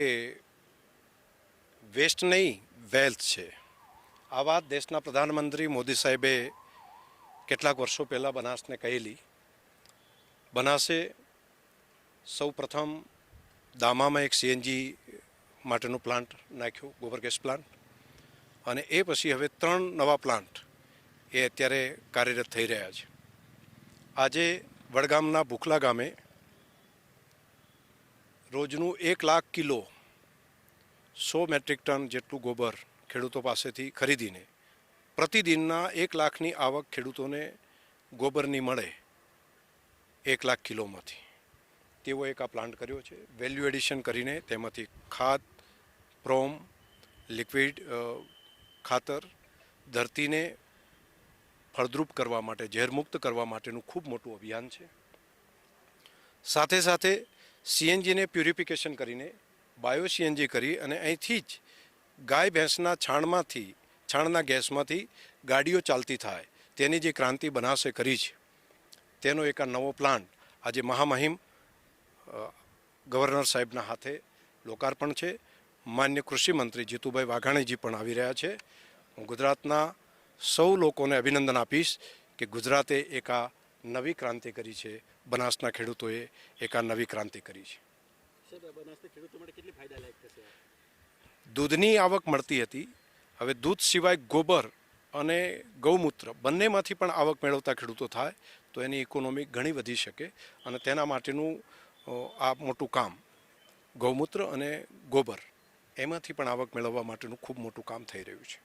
એ waste નહીં wealth છે. આ વાત દેશના પ્રધાનમંત્રી મોદી સાહેબે કેટલાક વર્ષો પહેલાં બનાસને કહેલી. બનાસે સૌ પ્રથમ દામામાં એક સીએનજી માટેનું પ્લાન્ટ નાખ્યું, ગોબર ગેસ પ્લાન્ટ અને એ પછી હવે ત્રણ નવા પ્લાન્ટ એ અત્યારે કાર્યરત થઈ રહ્યા છે. આજે વડગામના ભૂખલા ગામે રોજનું એક લાખ કિલો સો મેટ્રિક ટન જેટલું ગોબર ખેડૂતો પાસેથી ખરીદીને પ્રતિદિનના એક લાખની આવક ખેડૂતોને ગોબરની મળે એક લાખ કિલોમાંથી. તેવો એક આ પ્લાન્ટ કર્યો છે. વેલ્યુ એડિશન કરીને તેમાંથી ખાદ, પ્રોમ, લિક્વિડ ખાતર, ધરતીને ફળદ્રુપ કરવા માટે, ઝેરમુક્ત કરવા માટેનું ખૂબ મોટું અભિયાન છે. સાથે સાથે સીએનજીને પ્યુરિફિકેશન કરીને, બાયો સીએનજી કરી અને અહીંથી જ ગાય ભેંસના છાણમાંથી, છાણના ગેસમાંથી ગાડીઓ ચાલતી થાય. તેની જે ક્રાંતિ બનાસે કરી છે, તેનો એક આ નવો પ્લાન્ટ આજે મહામહિમ ગવર્નર સાહેબના હાથે લોકાર્પણ છે. માન્ય કૃષિમંત્રી જીતુભાઈ વાઘાણીજી પણ આવી રહ્યા છે. હું ગુજરાતના સૌ લોકોને અભિનંદન આપીશ કે ગુજરાતે એક આ નવી ક્રાંતિ કરી છે. બનાસના ખેડૂતોએ એક આ નવી ક્રાંતિ કરી છે? દૂધની આવક મળતી હતી. હવે દૂધ સિવાય ગોબર અને ગૌમૂત્ર બંનેમાંથી પણ આવક મેળવતા ખેડૂતો થાય તો એની ઇકોનોમી ઘણી વધી શકે અને તેના માટેનું આ મોટું કામ ગૌમૂત્ર અને ગોબર એમાંથી પણ આવક મેળવવા માટેનું ખૂબ મોટું કામ થઈ રહ્યું છે.